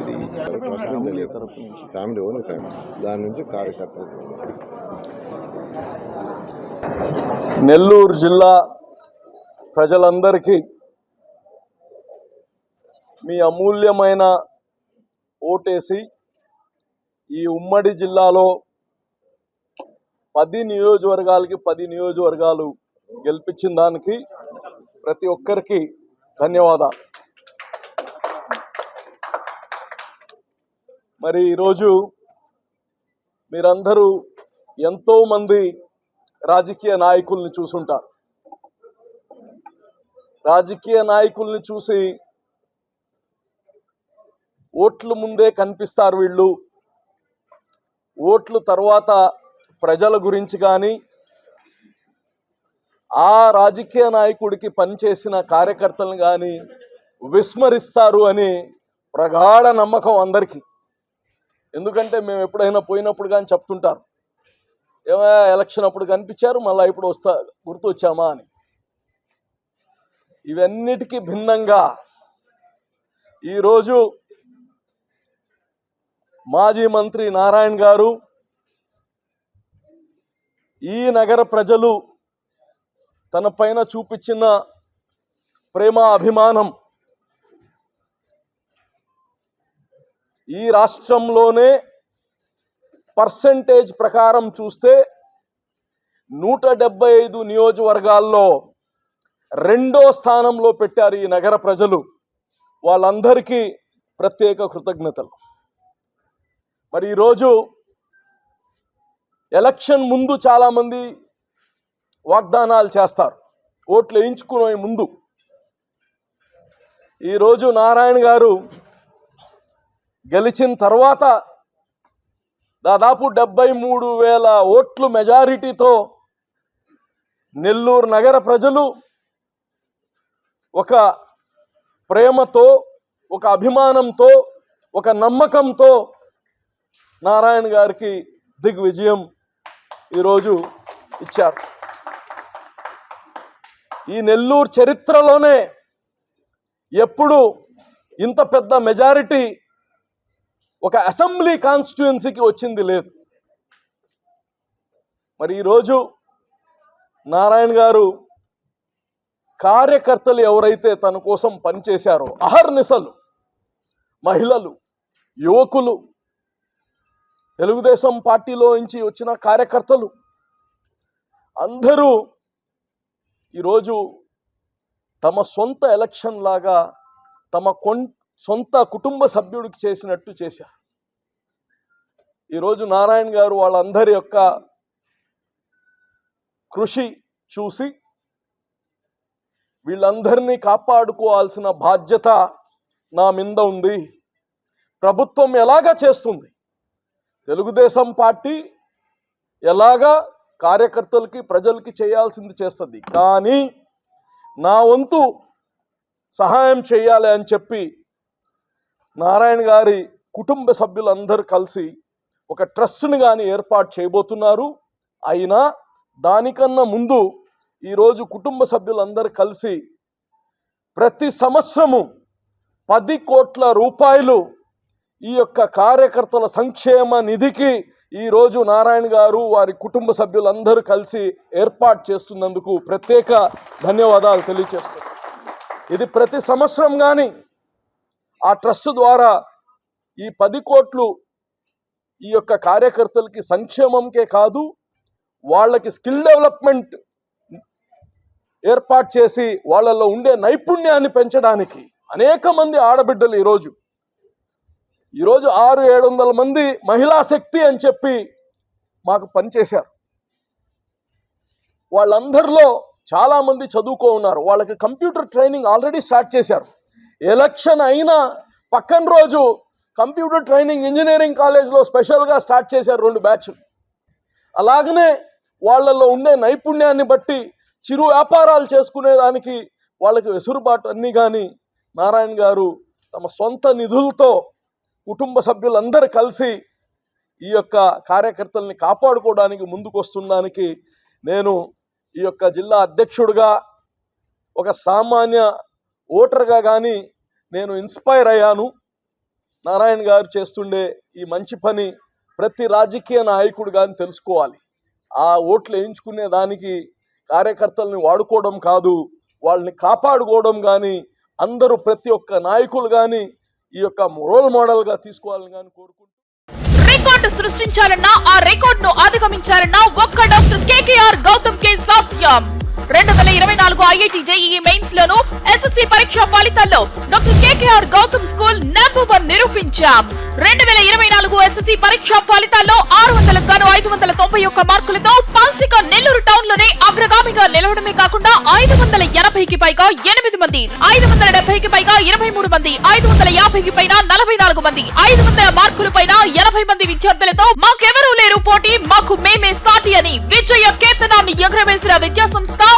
ఇది family only family. దాని నుంచి కార్యకర్తలు. నెల్లూరు జిల్లా ప్రజలందరికీ మీ అమూల్యమైన ఓటేసి ఈ ఉమ్మడి జిల్లాలో పది నియోజకవర్గాలకి పది నియోజకవర్గాలు గెలిపించిన దానికి ప్రతి ఒక్కరికి ధన్యవాదాలు. మరి ఈరోజు మీరందరూ ఎంతో మంది రాజకీయ నాయకుల్ని చూసుంటారు. రాజకీయ నాయకుల్ని చూసి ఓట్లు ముందే కనిపిస్తారు వీళ్ళు. ఓట్లు తర్వాత ప్రజల గురించి కానీ ఆ రాజకీయ నాయకుడికి పనిచేసిన కార్యకర్తలను కానీ విస్మరిస్తారు అని ప్రగాఢ నమ్మకం అందరికీ. ఎందుకంటే మేము ఎప్పుడైనా పోయినప్పుడు కానీ చెప్తుంటారు. ఏమయ్యా ఎలక్షన్ అప్పుడు కనిపించారు మళ్ళీ ఇప్పుడు వస్తా గుర్తు వచ్చామా అని. ఇవన్నిటికీ భిన్నంగా ఈరోజు మాజీ మంత్రి నారాయణ గారు ఈ నగర ప్రజలు తన పైన చూపించిన ప్రేమ అభిమానం ఈ రాష్ట్రంలోనే పర్సంటేజ్ ప్రకారం చూస్తే నూట డెబ్బై ఐదు నియోజకవర్గాల్లో రెండో స్థానంలో పెట్టారు ఈ నగర ప్రజలు. వాళ్ళందరికీ ప్రత్యేక కృతజ్ఞతలు. మరి ఈరోజు ఎలక్షన్ ముందు చాలామంది వాగ్దానాలు చేస్తారు. ఓట్లు వేయించుకునే ముందు. ఈరోజు నారాయణ గారు గెలిచిన తర్వాత దాదాపు డెబ్బై మూడు వేల ఓట్లు మెజారిటీతో నెల్లూరు నగర ప్రజలు ఒక ప్రేమతో ఒక అభిమానంతో ఒక నమ్మకంతో నారాయణ గారికి దిగ్విజయం ఈరోజు ఇచ్చారు. ఈ నెల్లూరు చరిత్రలోనే ఎప్పుడు ఇంత పెద్ద మెజారిటీ ఒక అసెంబ్లీ కాన్స్టిట్యుయెన్సీకి వచ్చింది లేదు. మరి ఈరోజు నారాయణ గారు కార్యకర్తలు ఎవరైతే తన కోసం పనిచేశారో అహర్నిశలు మహిళలు యువకులు తెలుగుదేశం పార్టీలో నుంచి వచ్చిన కార్యకర్తలు అందరూ ఈరోజు తమ సొంత ఎలక్షన్ లాగా తమ కొంట సొంత కుటుంబ సభ్యుడికి చేసినట్టు చేశారు. ఈరోజు నారాయణ గారు వాళ్ళందరి యొక్క కృషి చూసి వీళ్ళందరినీ కాపాడుకోవాల్సిన బాధ్యత నా మీద ఉంది. ప్రభుత్వం ఎలాగా చేస్తుంది? తెలుగుదేశం పార్టీ ఎలాగా కార్యకర్తలకి ప్రజలకి చేయాల్సింది చేస్తుంది. కానీ నా వంతు సహాయం చేయాలి అని చెప్పి నారాయణ గారి కుటుంబ సభ్యులందరూ కలిసి ఒక ట్రస్ట్ని కానీ ఏర్పాటు చేయబోతున్నారు. అయినా దానికన్నా ముందు ఈరోజు కుటుంబ సభ్యులందరూ కలిసి ప్రతి సంవత్సరము పది కోట్ల రూపాయలు ఈ యొక్క కార్యకర్తల సంక్షేమ నిధికి ఈరోజు నారాయణ గారు వారి కుటుంబ సభ్యులందరూ కలిసి ఏర్పాటు చేస్తున్నందుకు ప్రత్యేక ధన్యవాదాలు తెలియజేస్తున్నాను ఇది ప్రతి సంవత్సరం కానీ ఆ ట్రస్ట్ ద్వారా ఈ పది కోట్లు ఈ యొక్క కార్యకర్తలకి సంక్షేమంకే కాదు వాళ్ళకి స్కిల్ డెవలప్మెంట్ ఏర్పాటు చేసి వాళ్ళల్లో ఉండే నైపుణ్యాన్ని పెంచడానికి అనేక మంది ఆడబిడ్డలు ఈరోజు. ఈరోజు ఆరు ఏడు వందల మంది మహిళా శక్తి అని చెప్పి మాకు పనిచేశారు. వాళ్ళందరిలో చాలామంది చదువుకో ఉన్నారు. వాళ్ళకి కంప్యూటర్ ట్రైనింగ్ ఆల్రెడీ స్టార్ట్ చేశారు. ఎలక్షన్ అయినా పక్కన రోజు కంప్యూటర్ ట్రైనింగ్ ఇంజనీరింగ్ కాలేజ్లో స్పెషల్గా స్టార్ట్ చేశారు రెండు బ్యాచ్లు. అలాగనే వాళ్ళల్లో ఉండే నైపుణ్యాన్ని బట్టి చిరు వ్యాపారాలు చేసుకునేదానికి వాళ్ళకి వెసురుబాటు అన్నీ కానీ నారాయణ గారు తమ సొంత నిధులతో కుటుంబ సభ్యులందరూ కలిసి ఈ యొక్క కార్యకర్తల్ని కాపాడుకోవడానికి ముందుకొస్తుందానికి నేను ఈ యొక్క జిల్లా అధ్యక్షుడిగా ఒక సామాన్య ఓటర్గా కానీ నేను ఇన్స్పైర్ అయ్యాను. నారాయణ గారు చేస్తుండే ఈ మంచి పని ప్రతి రాజకీయ నాయకుడు కానీ తెలుసుకోవాలి. ఆ ఓట్లు వేయించుకునే దానికి కార్యకర్తల్ని వాడుకోవడం కాదు వాళ్ళని కాపాడుకోవడం కానీ అందరూ ప్రతి ఒక్క నాయకులు కానీ ఈ యొక్క రోల్ మోడల్గా తీసుకోవాలని కానీ కోరుకుంటున్నాను. రికార్డు సృష్టించాలన్నా ఆ రికార్డును అధిగమించాలన్నా ఒక్క డాక్టర్ కేకేఆర్ గౌతమ్ కే సాధ్యం రెండు వేల ఇరవై నాలుగు ఐఐటి జేఈఈ మెయిన్స్ లోను ఎస్ఎస్సి పరీక్ష ఫలితాల్లో doctor KKR Gautam school number one నిరూపించాం. రెండు వేల ఇరవై నాలుగు ఎస్ఎస్సి పరీక్ష ఫలితాల్లో ఆరు వందల గాను ఐదు వందల తొంభై ఒక్క మార్కులతో పల్సిక నెల్లూరు టౌన్లోనే అగ్రగామిగా నిలవడమే కాకుండా ఐదు వందల ఎనభైకి పైగా ఎనిమిది మంది ఐదు వందల డెబ్బైకి పైగా ఇరవై మూడు మంది ఐదు వందల యాభైకి పైన నలభై నాలుగు మంది ఐదు వందల మార్కుల పైన ఎనభై మంది విద్యార్థులతో మాకెవరూ లేరు పోటీ మాకు మేమే సాటి అని విజయ కేతనాన్ని ఎగురవేసిన విద్యా సంస్థ